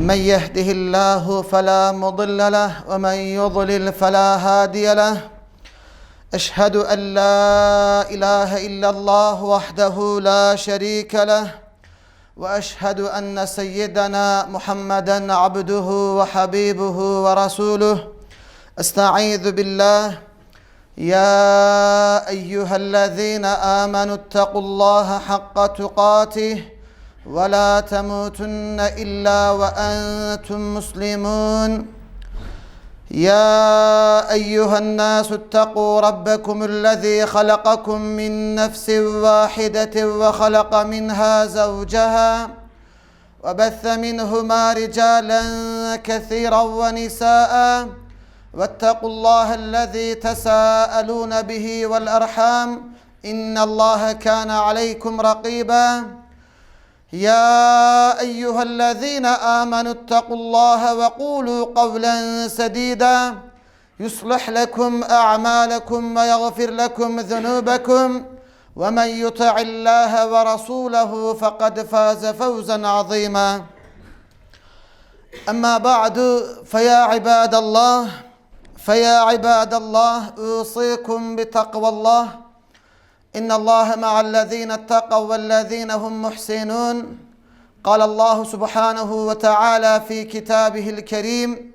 من يهده الله فلا مضل له ومن يضلل فلا هادي له. أشهد أن لا إله إلا الله وحده لا شريك له. وأشهد أن سيدنا محمدا عبده وحبيبه ورسوله. أستعيذ بالله. يا أيها الذين آمنوا اتقوا الله حق تقاته. ولا تموتن إلا وأنتم مسلمون. يا أيها الناس اتقوا ربكم الذي خلقكم من نفس واحدة وخلق منها زوجها وبث منهما رجالا كثيرا ونساء واتقوا الله الذي تساءلون به والأرحام إن الله كان عليكم رقيبا. يا أيها الذين آمنوا اتقوا الله وقولوا قولا سديدا. يصلح لكم أعمالكم ويغفر لكم ذنوبكم. ومن يطع الله ورسوله فقد فاز فوزا عظيما. أما بعد فيا عباد الله فيا عباد الله أوصيكم بتقوى الله. ان الله مع الذين اتقوا والذين هم محسنون. قال الله سبحانه وتعالى في كتابه الكريم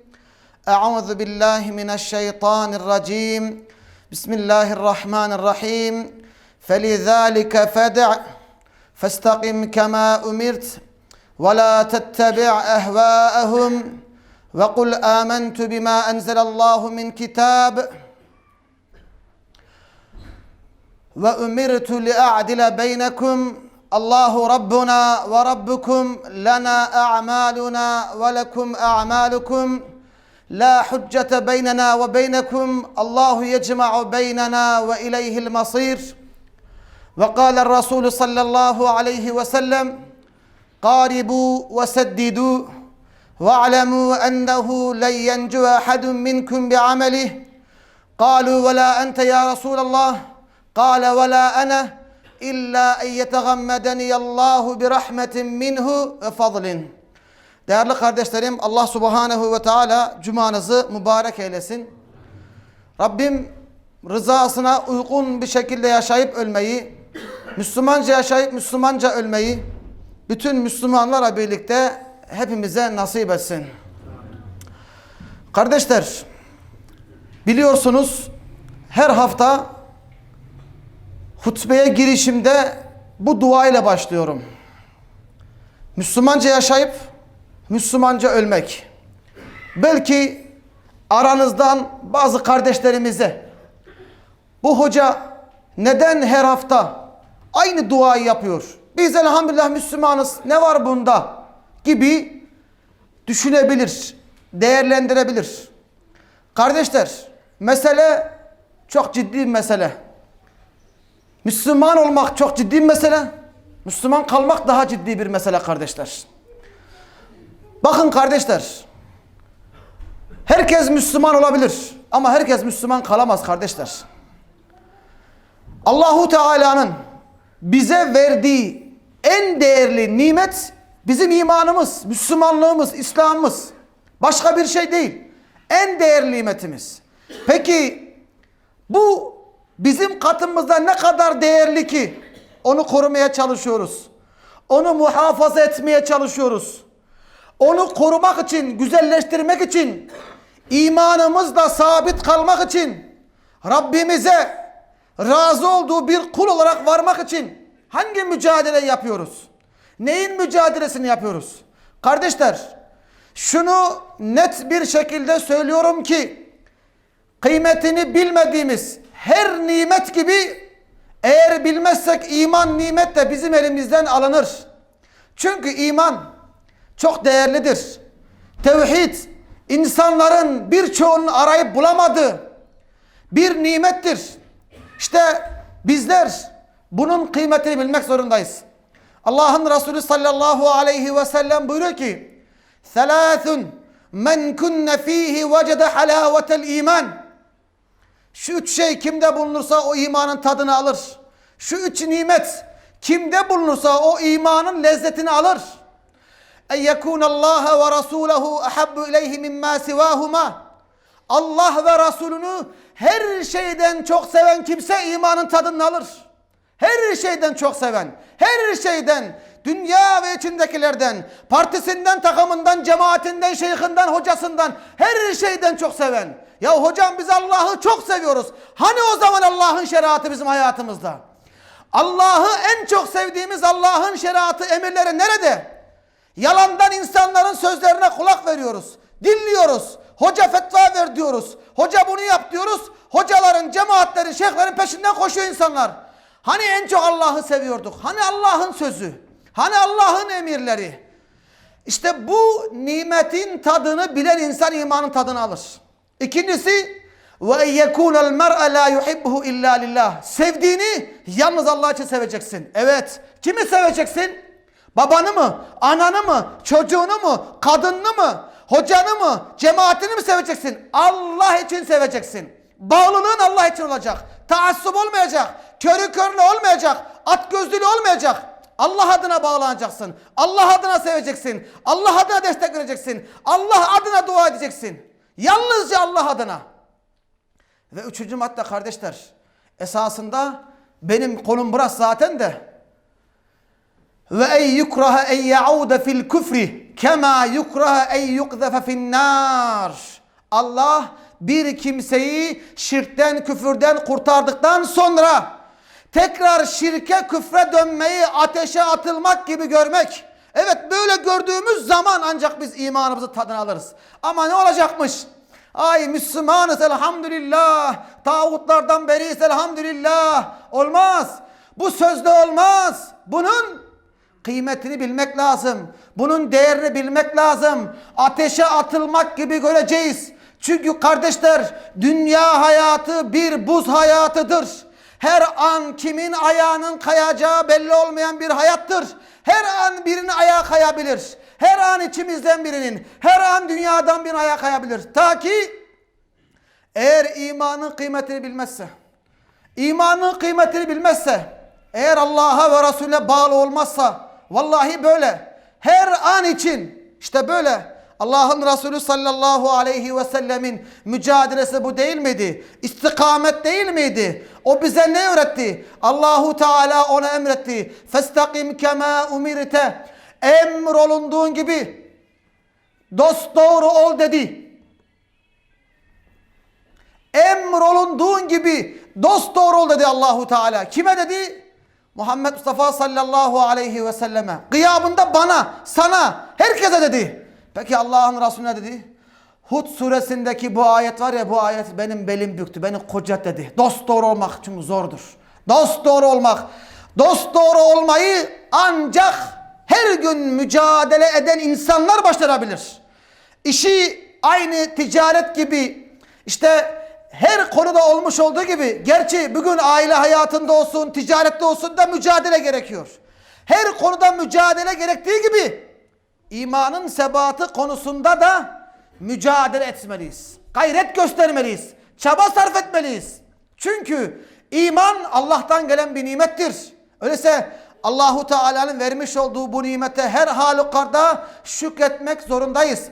اعوذ بالله من الشيطان الرجيم. بسم الله الرحمن الرحيم. فلذلك فدع فاستقم كما امرت ولا تتبع اهواءهم. وقل امنت بما انزل الله من كتاب وأمرت لأعدل بينكم الله ربنا وربكم لنا أعمالنا ولكم أعمالكم لا حجة بيننا وبينكم الله يجمع بيننا وإليه المصير. وقال الرسول صلى الله عليه وسلم قاربوا وسددوا واعلموا أنه لن ينجو أحد منكم بعمله. قالوا ولا أنت يا رسول الله. Kale ve la ene illa en yetegammedeni bi rahmetin minhu ve fadlin. Değerli kardeşlerim Allah subhanehu ve teala cumanızı mübarek eylesin. Rabbim rızasına uygun bir şekilde yaşayıp ölmeyi, Müslümanca yaşayıp Müslümanca ölmeyi bütün Müslümanlara birlikte hepimize nasip etsin. Kardeşler biliyorsunuz her hafta hutbeye girişimde bu dua ile başlıyorum. Müslümanca yaşayıp Müslümanca ölmek. Belki aranızdan bazı kardeşlerimize bu hoca neden her hafta aynı duayı yapıyor? Biz elhamdülillah Müslümanız ne var bunda gibi düşünebilir, değerlendirebilir. Kardeşler mesele çok ciddi bir mesele. Müslüman olmak çok ciddi bir mesele. Müslüman kalmak daha ciddi bir mesele kardeşler. Bakın kardeşler. Herkes Müslüman olabilir ama herkes Müslüman kalamaz kardeşler. Allahu Teala'nın bize verdiği en değerli nimet bizim imanımız, Müslümanlığımız, İslam'ımız. Başka bir şey değil. En değerli nimetimiz. Peki bu bizim katımızda ne kadar değerli ki onu korumaya çalışıyoruz. Onu muhafaza etmeye çalışıyoruz. Onu korumak için, güzelleştirmek için, imanımızla sabit kalmak için, Rabbimize razı olduğu bir kul olarak varmak için hangi mücadele yapıyoruz? Neyin mücadelesini yapıyoruz? Kardeşler, şunu net bir şekilde söylüyorum ki, kıymetini bilmediğimiz her nimet gibi eğer bilmezsek iman nimet de bizim elimizden alınır. Çünkü iman çok değerlidir. Tevhid insanların birçoğunun arayıp bulamadığı bir nimettir. İşte bizler bunun kıymetini bilmek zorundayız. Allah'ın Resulü sallallahu aleyhi ve sellem buyuruyor ki Selâthun men kunne fîhi vecede halâvetel iman Şu üç şey kimde bulunursa o imanın tadını alır. Şu üç nimet kimde bulunursa o imanın lezzetini alır. En yekûnallâhe ve rasûlehu ahabbu ileyhi mimmâ sivâhuma Allah ve Resulünü her şeyden çok seven kimse imanın tadını alır. Her şeyden çok seven, her şeyden, dünya ve içindekilerden, partisinden, takımından, cemaatinden, şeyhinden, hocasından, her şeyden çok seven. Ya hocam biz Allah'ı çok seviyoruz. Hani o zaman Allah'ın şeriatı bizim hayatımızda? Allah'ı en çok sevdiğimiz Allah'ın şeriatı, emirleri nerede? Yalandan insanların sözlerine kulak veriyoruz. Dinliyoruz. Hoca fetva ver diyoruz. Hoca bunu yap diyoruz. Hocaların, cemaatlerin, şeyhlerin peşinden koşuyor insanlar. Hani en çok Allah'ı seviyorduk? Hani Allah'ın sözü? Hani Allah'ın emirleri? İşte bu nimetin tadını bilen insan imanın tadını alır. İkincisi ve yekunel mer'e la yuhibbuhu illa lillah. Sevdiğini yalnız Allah için seveceksin. Evet. Kimi seveceksin? Babanı mı? Ananı mı? Çocuğunu mu? Kadınını mı? Hocanı mı? Cemaatini mi seveceksin? Allah için seveceksin. Bağlılığın Allah için olacak. Taassup olmayacak. Körü körlü olmayacak. At gözlülü olmayacak. Allah adına bağlanacaksın. Allah adına seveceksin. Allah adına destek vereceksin. Allah adına dua edeceksin. Yalnızca Allah adına. Ve üçüncü madde kardeşler. Esasında benim konum burası zaten de ve ey yukraha en yaude fil küfri kema yukraha en yukzefe fin nar. Allah bir kimseyi şirkten küfürden kurtardıktan sonra tekrar şirke küfre dönmeyi ateşe atılmak gibi görmek. Evet böyle gördüğümüz zaman ancak biz imanımızı tadını alırız. Ama ne olacakmış? Ay Müslümanız elhamdülillah. Tağutlardan beriyiz elhamdülillah. Olmaz. Bu sözde olmaz. Bunun Kıymetini bilmek lazım. Bunun değerini bilmek lazım. Ateşe atılmak gibi göreceğiz. Çünkü kardeşler dünya hayatı bir buz hayatıdır. Her an kimin ayağının kayacağı belli olmayan bir hayattır. Her an birinin ayağı kayabilir. Her an içimizden birinin, her an dünyadan bir ayağı kayabilir. Ta ki eğer imanın kıymetini bilmezse, imanın kıymetini bilmezse, eğer Allah'a ve Resulüne bağlı olmazsa, Vallahi böyle. Her an için işte böyle. Allah'ın Resulü sallallahu aleyhi ve sellemin mücadelesi bu değil miydi? İstikamet değil miydi? O bize ne öğretti? Allahu Teala ona emretti. Festakim kema umirte. Emrolunduğun gibi dost doğru ol dedi. Emrolunduğun gibi dost doğru ol dedi Allahu Teala. Kime dedi? Muhammed Mustafa sallallahu aleyhi ve selleme gıyabında bana, sana, herkese dedi. Peki Allah'ın Resulü ne dedi? Hud suresindeki bu ayet var ya bu ayet benim belim büktü, beni kocat dedi. Dost doğru olmak çünkü zordur. Dost doğru olmak. Dost doğru olmayı ancak her gün mücadele eden insanlar başarabilir. İşi aynı ticaret gibi işte her konuda olmuş olduğu gibi gerçi bugün aile hayatında olsun, ticarette olsun da mücadele gerekiyor. Her konuda mücadele gerektiği gibi imanın sebatı konusunda da mücadele etmeliyiz. Gayret göstermeliyiz. Çaba sarf etmeliyiz. Çünkü iman Allah'tan gelen bir nimettir. Öyleyse Allahu Teala'nın vermiş olduğu bu nimete her halükarda şükretmek zorundayız.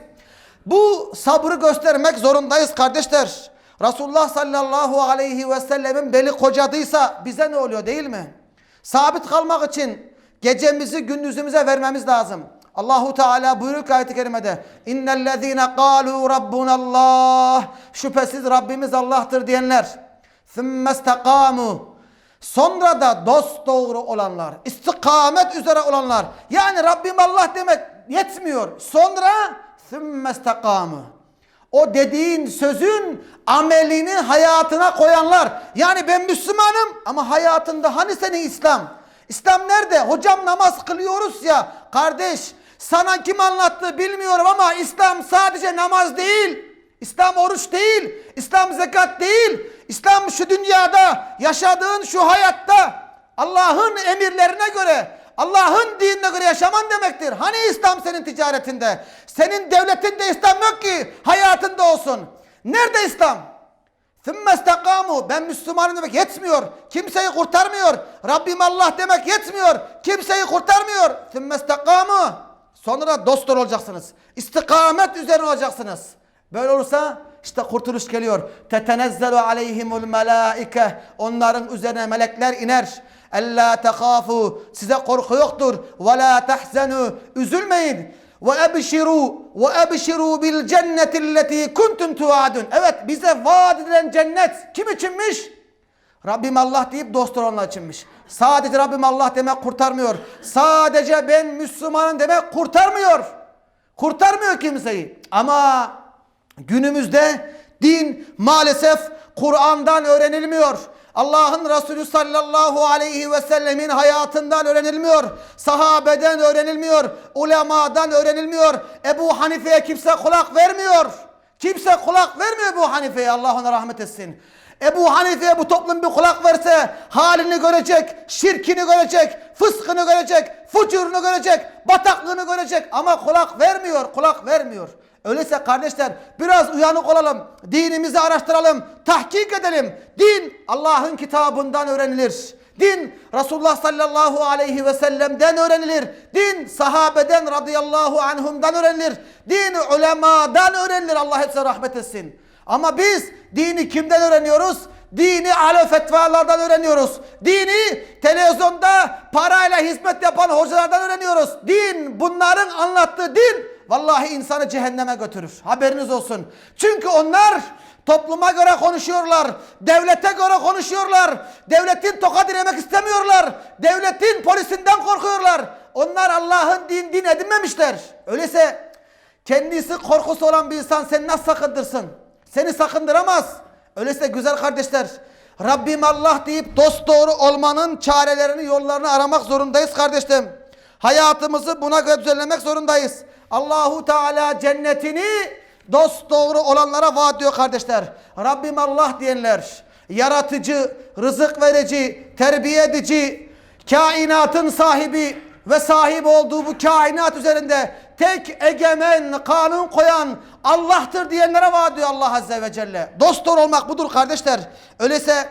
Bu sabrı göstermek zorundayız kardeşler. Resulullah sallallahu aleyhi ve sellemin beli kocadıysa bize ne oluyor değil mi? Sabit kalmak için gecemizi gündüzümüze vermemiz lazım. Allahu Teala buyuruyor ki ayet-i kerimede innellezine kalu rabbunallah şüphesiz Rabbimiz Allah'tır diyenler thummestakamu sonra da dost doğru olanlar istikamet üzere olanlar yani Rabbim Allah demek yetmiyor sonra thummestakamu o dediğin sözün amelini hayatına koyanlar. Yani ben Müslümanım ama hayatında hani senin İslam? İslam nerede? Hocam namaz kılıyoruz ya. Kardeş sana kim anlattı bilmiyorum ama İslam sadece namaz değil. İslam oruç değil. İslam zekat değil. İslam şu dünyada yaşadığın şu hayatta Allah'ın emirlerine göre Allah'ın dinine göre yaşaman demektir. Hani İslam senin ticaretinde? Senin devletinde İslam yok ki hayatında olsun. Nerede İslam? Thümme istakamu. Ben Müslümanım demek yetmiyor. Kimseyi kurtarmıyor. Rabbim Allah demek yetmiyor. Kimseyi kurtarmıyor. Thümme istakamu. Sonra dostlar olacaksınız. İstikamet üzerine olacaksınız. Böyle olursa işte kurtuluş geliyor. Tetenezzelu aleyhimul melaike. Onların üzerine melekler iner. Ella tehafu. Size korku yoktur. Ve la tahzenu. Üzülmeyin. Ve ebşiru ve ebşiru bil cenneti alleti kuntum tuadun. Evet bize vaat edilen cennet kim içinmiş? Rabbim Allah deyip dost olanlar içinmiş. Sadece Rabbim Allah demek kurtarmıyor. Sadece ben Müslümanım demek kurtarmıyor. Kurtarmıyor kimseyi. Ama günümüzde din maalesef Kur'an'dan öğrenilmiyor. Allah'ın Resulü sallallahu aleyhi ve sellemin hayatından öğrenilmiyor. Sahabeden öğrenilmiyor. Ulemadan öğrenilmiyor. Ebu Hanife'ye kimse kulak vermiyor. Kimse kulak vermiyor Ebu Hanife'ye. Allah ona rahmet etsin. Ebu Hanife'ye bu toplum bir kulak verse halini görecek, şirkini görecek, fıskını görecek, fucurunu görecek, bataklığını görecek ama kulak vermiyor, kulak vermiyor. Öyleyse kardeşler biraz uyanık olalım, dinimizi araştıralım, tahkik edelim. Din Allah'ın kitabından öğrenilir. Din Resulullah sallallahu aleyhi ve sellem'den öğrenilir. Din sahabeden radıyallahu anhumdan öğrenilir. Din ulemadan öğrenilir. Allah hepsine rahmet etsin. Ama biz dini kimden öğreniyoruz? Dini alo fetvalardan öğreniyoruz. Dini televizyonda parayla hizmet yapan hocalardan öğreniyoruz. Din bunların anlattığı din vallahi insanı cehenneme götürür. Haberiniz olsun. Çünkü onlar topluma göre konuşuyorlar. Devlete göre konuşuyorlar. Devletin tokat yemek istemiyorlar. Devletin polisinden korkuyorlar. Onlar Allah'ın din din edinmemişler. Öyleyse kendisi korkusu olan bir insan seni nasıl sakındırsın? Seni sakındıramaz. Öyleyse güzel kardeşler Rabbim Allah deyip dost doğru olmanın çarelerini yollarını aramak zorundayız kardeşlerim. Hayatımızı buna göre düzenlemek zorundayız. Allahu Teala cennetini dost doğru olanlara vaat ediyor kardeşler. Rabbim Allah diyenler yaratıcı, rızık verici, terbiye edici, kainatın sahibi ve sahip olduğu bu kainat üzerinde tek egemen, kanun koyan Allah'tır diyenlere vaat ediyor Allah Azze ve Celle. Dost doğru olmak budur kardeşler. Öyleyse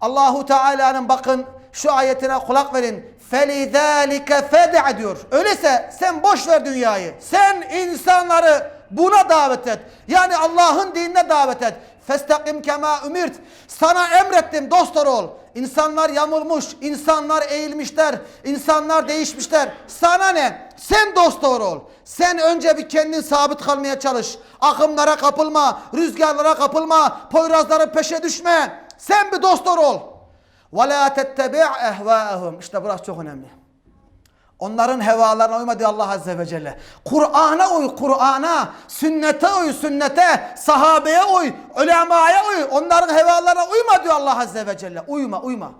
Allahu Teala'nın bakın şu ayetine kulak verin. فَلِذَٰلِكَ فَدَعْ diyor. Öyleyse sen boş ver dünyayı. Sen insanları buna davet et. Yani Allah'ın dinine davet et. Festakim kema ümirt. Sana emrettim dost doğru ol. İnsanlar yamulmuş, insanlar eğilmişler, insanlar değişmişler. Sana ne? Sen dost doğru ol. Sen önce bir kendin sabit kalmaya çalış. Akımlara kapılma, rüzgarlara kapılma, poyrazların peşe düşme. Sen bir dost doğru ol. وَلَا تَتَّبِعْ اَهْوَاءَهُمْ İşte burası çok önemli. Onların hevalarına uyma diyor Allah Azze ve Celle. Kur'an'a uy, Kur'an'a, sünnete uy, sünnete, sahabeye uy, ulemaya uy. Onların hevalarına uyma diyor Allah Azze ve Celle. Uyma, uyma.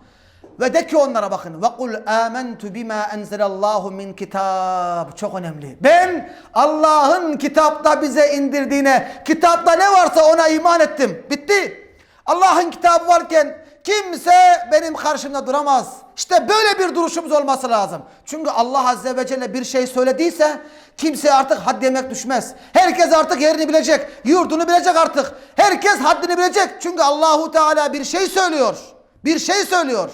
Ve de ki onlara bakın. Ve kul amentu bima enzelallahu min kitab. Çok önemli. Ben Allah'ın kitapta bize indirdiğine, kitapta ne varsa ona iman ettim. Bitti. Allah'ın kitabı varken kimse benim karşımda duramaz. İşte böyle bir duruşumuz olması lazım. Çünkü Allah Azze ve Celle bir şey söylediyse kimseye artık had yemek düşmez. Herkes artık yerini bilecek, yurdunu bilecek artık. Herkes haddini bilecek. Çünkü Allahu Teala bir şey söylüyor. Bir şey söylüyor.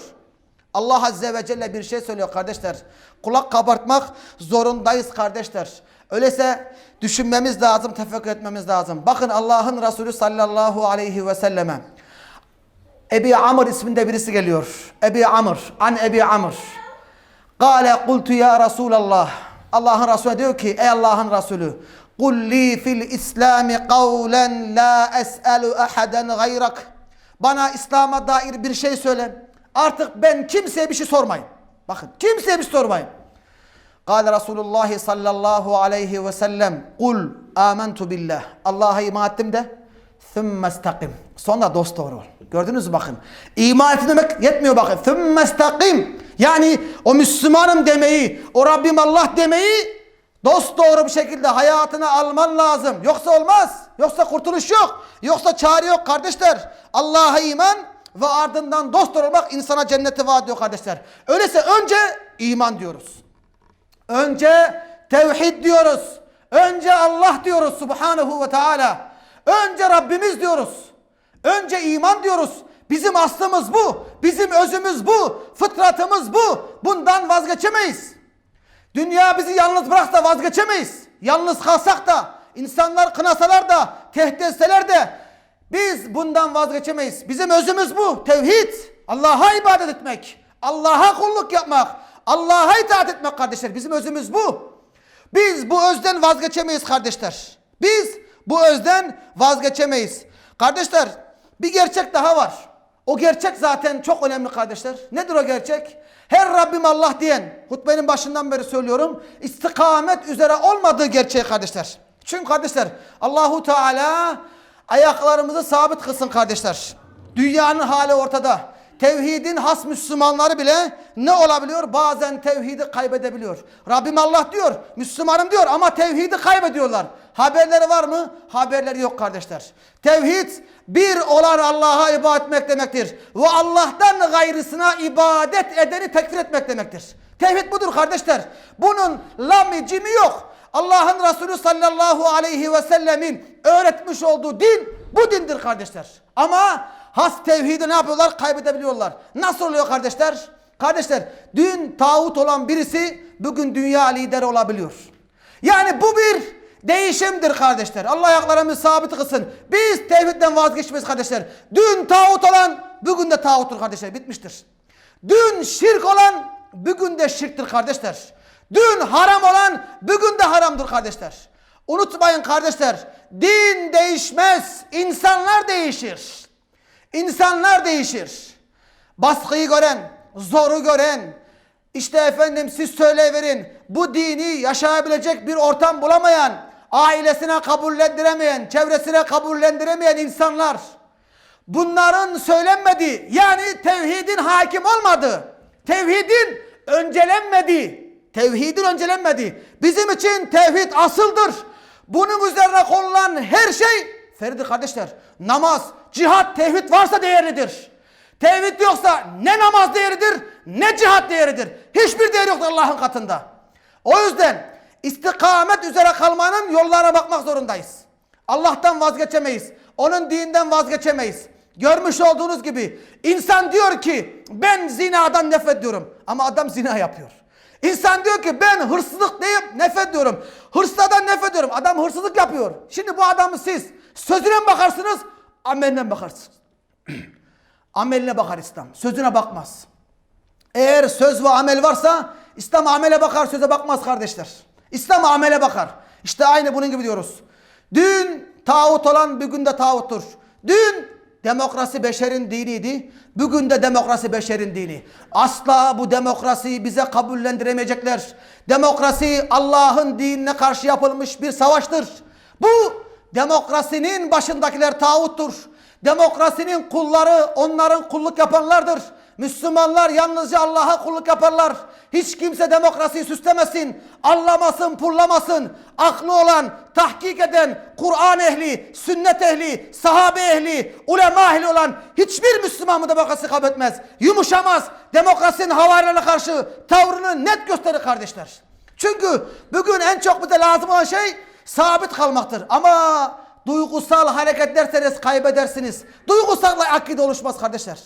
Allah Azze ve Celle bir şey söylüyor kardeşler. Kulak kabartmak zorundayız kardeşler. Öyleyse düşünmemiz lazım, tefekkür etmemiz lazım. Bakın Allah'ın Resulü sallallahu aleyhi ve selleme Ebi Amr isminde birisi geliyor. Ebi Amr, an Ebi Amr. Kale kultu ya Resulallah. Allah'ın Resulü diyor ki ey Allah'ın Resulü. Kul li fil İslami kavlen la es'elu ahaden gayrak. Bana İslam'a dair bir şey söyle. Artık ben kimseye bir şey sormayın. Bakın kimseye bir şey sormayın. Kale Resulullah sallallahu aleyhi ve sellem Kul amentu billah. Allah'a iman ettim de Thumma istakim. Sonra dost doğru ol. Gördünüz mü bakın. İman ettim demek yetmiyor bakın. Thumma istakim. Yani o Müslümanım demeyi, o Rabbim Allah demeyi Dost doğru bir şekilde hayatına alman lazım. Yoksa olmaz. Yoksa kurtuluş yok. Yoksa çare yok kardeşler. Allah'a iman ve ardından dost olmak insana cenneti vaat ediyor kardeşler. Öyleyse önce iman diyoruz. Önce tevhid diyoruz. Önce Allah diyoruz subhanahu ve teala. Önce Rabbimiz diyoruz. Önce iman diyoruz. Bizim aslımız bu. Bizim özümüz bu. Fıtratımız bu. Bundan vazgeçemeyiz. Dünya bizi yalnız bıraksa vazgeçemeyiz. Yalnız kalsak da, insanlar kınasalar da, tehdit etseler de biz bundan vazgeçemeyiz. Bizim özümüz bu. Tevhid. Allah'a ibadet etmek. Allah'a kulluk yapmak. Allah'a itaat etmek kardeşler. Bizim özümüz bu. Biz bu özden vazgeçemeyiz kardeşler. Biz bu özden vazgeçemeyiz. Kardeşler bir gerçek daha var. O gerçek zaten çok önemli kardeşler. Nedir o gerçek? Her Rabbim Allah diyen, hutbenin başından beri söylüyorum, istikamet üzere olmadığı gerçeği kardeşler. Çünkü kardeşler Allahu Teala ayaklarımızı sabit kılsın kardeşler. Dünyanın hali ortada. Tevhidin has Müslümanları bile ne olabiliyor? Bazen tevhidi kaybedebiliyor. Rabbim Allah diyor, Müslümanım diyor ama tevhidi kaybediyorlar. Haberleri var mı? Haberleri yok kardeşler. Tevhid bir olan Allah'a ibadet etmek demektir. Ve Allah'tan gayrısına ibadet edeni tekfir etmek demektir. Tevhid budur kardeşler. Bunun lami cimi yok. Allah'ın Resulü sallallahu aleyhi ve sellemin öğretmiş olduğu din bu dindir kardeşler. Ama has tevhidi ne yapıyorlar? Kaybedebiliyorlar. Nasıl oluyor kardeşler? Kardeşler dün tağut olan birisi bugün dünya lideri olabiliyor. Yani bu bir değişimdir kardeşler. Allah ayaklarımızı sabit kılsın. Biz tevhidden vazgeçmeyiz kardeşler. Dün tağut olan bugün de tağuttur kardeşler. Bitmiştir. Dün şirk olan bugün de şirktir kardeşler. Dün haram olan bugün de haramdır kardeşler. Unutmayın kardeşler. Din değişmez. insanlar değişir. İnsanlar değişir. Baskıyı gören, zoru gören, işte efendim siz söyleyiverin bu dini yaşayabilecek bir ortam bulamayan, ailesine kabullendiremeyen, çevresine kabullendiremeyen insanlar. Bunların söylenmediği yani tevhidin hakim olmadığı, tevhidin öncelenmediği, tevhidin öncelenmediği. Bizim için tevhid asıldır. Bunun üzerine konulan her şey Ferdi kardeşler namaz, cihat, tevhid varsa değerlidir. Tevhid yoksa ne namaz değeridir ne cihat değeridir. Hiçbir değeri yoktur Allah'ın katında. O yüzden istikamet üzere kalmanın yollarına bakmak zorundayız. Allah'tan vazgeçemeyiz. Onun dininden vazgeçemeyiz. Görmüş olduğunuz gibi insan diyor ki ben zinadan nefret ediyorum. Ama adam zina yapıyor. İnsan diyor ki ben hırsızlık deyip nefret ediyorum. Hırsızdan nefret ediyorum. Adam hırsızlık yapıyor. Şimdi bu adamı siz sözüne bakarsınız, ameline mi bakarsınız? Ameline bakar İslam. Sözüne bakmaz. Eğer söz ve amel varsa İslam amele bakar söze bakmaz kardeşler. İslam amele bakar. İşte aynı bunun gibi diyoruz. Dün tağut olan bugün de tağuttur. Dün demokrasi beşerin diniydi. Bugün de demokrasi beşerin dini. Asla bu demokrasiyi bize kabullendiremeyecekler. Demokrasi Allah'ın dinine karşı yapılmış bir savaştır. Bu demokrasinin başındakiler tağuttur. Demokrasinin kulları onların kulluk yapanlardır. Müslümanlar yalnızca Allah'a kulluk yaparlar. Hiç kimse demokrasiyi süslemesin, anlamasın, pullamasın. Aklı olan, tahkik eden, Kur'an ehli, sünnet ehli, sahabe ehli, ulema ehli olan hiçbir Müslüman bu demokrasi kabul etmez. Yumuşamaz. Demokrasinin havarilerine karşı tavrını net gösterir kardeşler. Çünkü bugün en çok bize lazım olan şey sabit kalmaktır. Ama duygusal hareket ederseniz kaybedersiniz. Duygusalla akide oluşmaz kardeşler.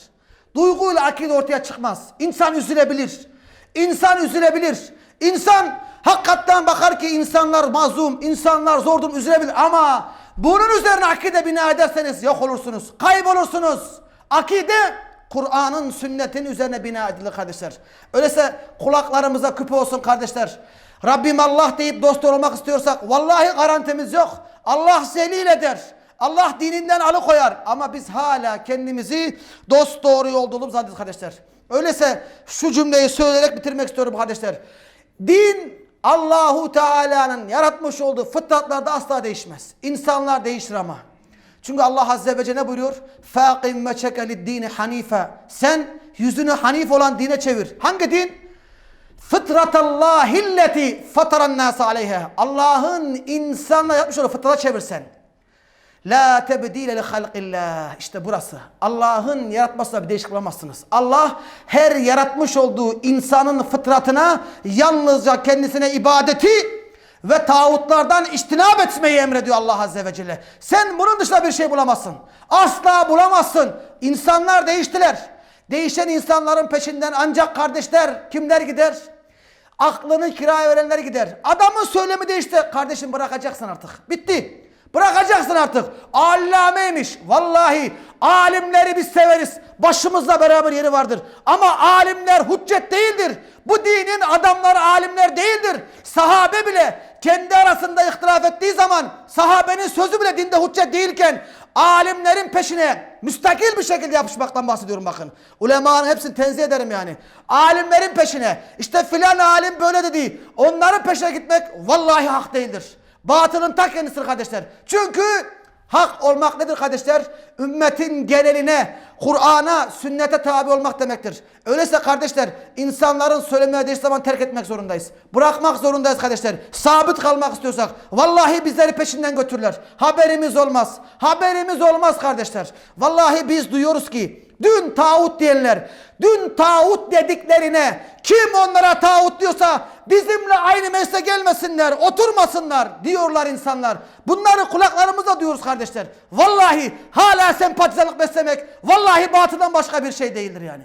Duyguyla akide ortaya çıkmaz. İnsan üzülebilir. İnsan üzülebilir. İnsan hakikaten bakar ki insanlar mazlum, insanlar zor durum üzülebilir ama bunun üzerine akide bina ederseniz yok olursunuz. Kaybolursunuz. Akide Kur'an'ın, sünnetin üzerine bina edilir kardeşler. Öyleyse kulaklarımıza küpe olsun kardeşler. Rabbim Allah deyip dost olmak istiyorsak vallahi garantimiz yok. Allah zelil eder. Allah dininden alıkoyar. Ama biz hala kendimizi dost doğru yolda olup zannediyoruz kardeşler. Öyleyse şu cümleyi söyleyerek bitirmek istiyorum kardeşler. Din Allahu Teala'nın yaratmış olduğu fıtratlarda asla değişmez. İnsanlar değişir ama. Çünkü Allah Azze ve Celle ne buyuruyor? فَاقِمْ مَچَكَ لِلدِّينِ hanife. Sen yüzünü hanif olan dine çevir. Hangi din? Fıtratallahilleti fataran nas aleyha. Allah'ın insanla yapmış olduğu fıtrata çevirsen. La tebdile li halqillah. İşte burası. Allah'ın yaratmasına bir değişiklik bulamazsınız. Allah her yaratmış olduğu insanın fıtratına yalnızca kendisine ibadeti ve tağutlardan içtinab etmeyi emrediyor Allah Azze ve Celle. Sen bunun dışında bir şey bulamazsın. Asla bulamazsın. İnsanlar değiştiler. Değişen insanların peşinden ancak kardeşler kimler gider? Aklını kiraya verenler gider. Adamın söylemi değişti. Kardeşim bırakacaksın artık. Bitti. Bırakacaksın artık. Allameymiş. Vallahi alimleri biz severiz. Başımızla beraber yeri vardır. Ama alimler hüccet değildir. Bu dinin adamları alimler değildir. Sahabe bile kendi arasında ihtilaf ettiği zaman sahabenin sözü bile dinde hüccet değilken alimlerin peşine müstakil bir şekilde yapışmaktan bahsediyorum bakın. Ulemanın hepsini tenzih ederim yani. Alimlerin peşine işte filan alim böyle dedi. Onların peşine gitmek vallahi hak değildir. Batılın ta kendisidir kardeşler. Çünkü hak olmak nedir kardeşler? Ümmetin geneline, Kur'an'a, sünnete tabi olmak demektir. Öyleyse kardeşler insanların söylemeye değiştiği zaman terk etmek zorundayız. Bırakmak zorundayız kardeşler. Sabit kalmak istiyorsak. Vallahi bizleri peşinden götürürler. Haberimiz olmaz. Haberimiz olmaz kardeşler. Vallahi biz duyuyoruz ki dün tağut diyenler, dün tağut dediklerine kim onlara tağut diyorsa bizimle aynı meclise gelmesinler, oturmasınlar diyorlar insanlar. Bunları kulaklarımızla duyuyoruz kardeşler. Vallahi hala sempatizanlık beslemek vallahi batından başka bir şey değildir yani.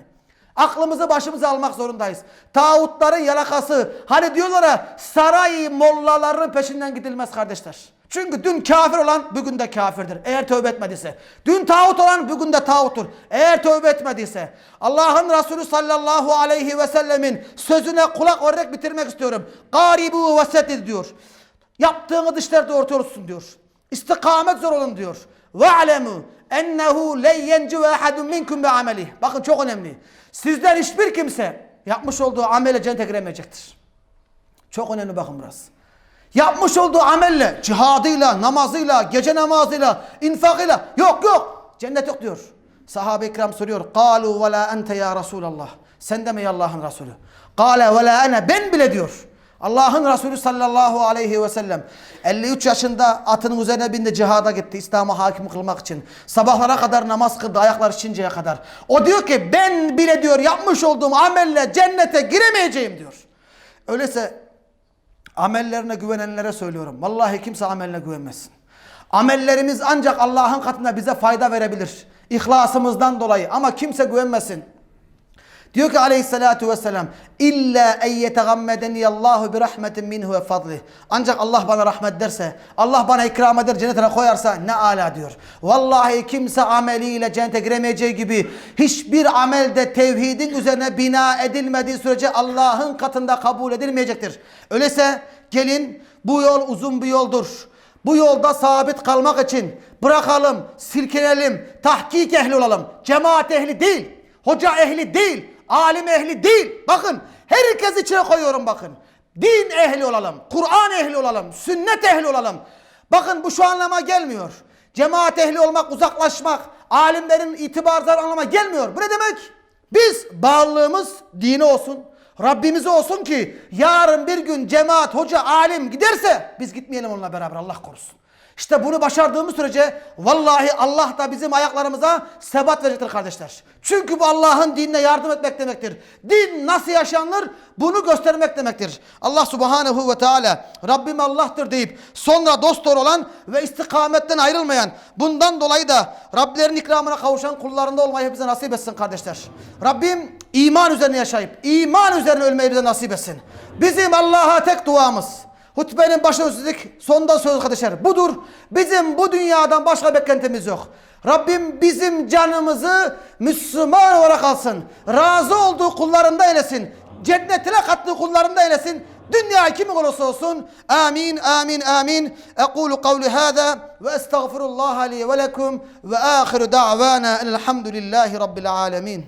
Aklımızı başımıza almak zorundayız. Tağutların yalakası. Hani diyorlar ya saray mollalarının peşinden gidilmez kardeşler. Çünkü dün kafir olan bugün de kafirdir. Eğer tövbe etmediyse. Dün tağut olan bugün de tağuttur. Eğer tövbe etmediyse. Allah'ın Resulü sallallahu aleyhi ve sellemin sözüne kulak olarak bitirmek istiyorum. Garibu ve sedid diyor. Yaptığınız işlerde orta olsun diyor. İstikamet zor olun diyor. Len yencu ehadun minkum bi ameli. Bakın çok önemli. Sizden hiçbir kimse yapmış olduğu amele cennete giremeyecektir. Çok önemli bakın burası. Yapmış olduğu amelle, cihadıyla, namazıyla, gece namazıyla, infakıyla yok yok. Cennet yok diyor. Sahabe-i kiram soruyor. Ve la ente ya Resulallah. Sen de mi Allah'ın Resulü? Ve la ene. Ben bile diyor. Allah'ın Resulü sallallahu aleyhi ve sellem 53 yaşında atının üzerine bindi cihada gitti İslam'a hakim kılmak için. Sabahlara kadar namaz kıldı ayakları şişinceye kadar. O diyor ki ben bile diyor yapmış olduğum amelle cennete giremeyeceğim diyor. Öyleyse amellerine güvenenlere söylüyorum. Vallahi kimse ameline güvenmesin. Amellerimiz ancak Allah'ın katında bize fayda verebilir. İhlasımızdan dolayı ama kimse güvenmesin. Diyor ki aleyhissalatu vesselam illa en yetegammedeni Allahu bi rahmetin minhu ve fadli. Ancak Allah bana rahmet derse, Allah bana ikram eder, cennetine koyarsa ne ala diyor. Vallahi kimse ameliyle cennete giremeyeceği gibi hiçbir amelde tevhidin üzerine bina edilmediği sürece Allah'ın katında kabul edilmeyecektir. Öyleyse gelin bu yol uzun bir yoldur. Bu yolda sabit kalmak için bırakalım, silkinelim, tahkik ehli olalım. Cemaat ehli değil, hoca ehli değil, alim ehli değil. Bakın herkes içine koyuyorum bakın. Din ehli olalım, Kur'an ehli olalım, sünnet ehli olalım. Bakın bu şu anlama gelmiyor. Cemaat ehli olmak, uzaklaşmak, alimlerin itibardan anlama gelmiyor. Bu ne demek? Biz bağlılığımız dini olsun. Rabbimize olsun ki yarın bir gün cemaat, hoca, alim giderse biz gitmeyelim onunla beraber Allah korusun. İşte bunu başardığımız sürece vallahi Allah da bizim ayaklarımıza sebat verecektir kardeşler. Çünkü bu Allah'ın dinine yardım etmek demektir. Din nasıl yaşanır bunu göstermek demektir. Allah subhanehu ve teala Rabbim Allah'tır deyip sonra dost doğru olan ve istikametten ayrılmayan bundan dolayı da Rablerin ikramına kavuşan kullarında olmayı bize nasip etsin kardeşler. Rabbim iman üzerine yaşayıp iman üzerine ölmeyi bize nasip etsin. Bizim Allah'a tek duamız Hutbenin başı sözlük, sonda söz kardeşler. Budur. Bizim bu dünyadan başka beklentimiz yok. Rabbim bizim canımızı Müslüman olarak alsın. Razı olduğu kullarında eylesin. Cennetine kattığı kullarında eylesin. Dünya kimin olursa olsun. Amin, amin, amin. Ekulu kavli hâzâ ve estağfirullah li ve lekum ve âhiru da'vâna elhamdülillahi rabbil âlemin.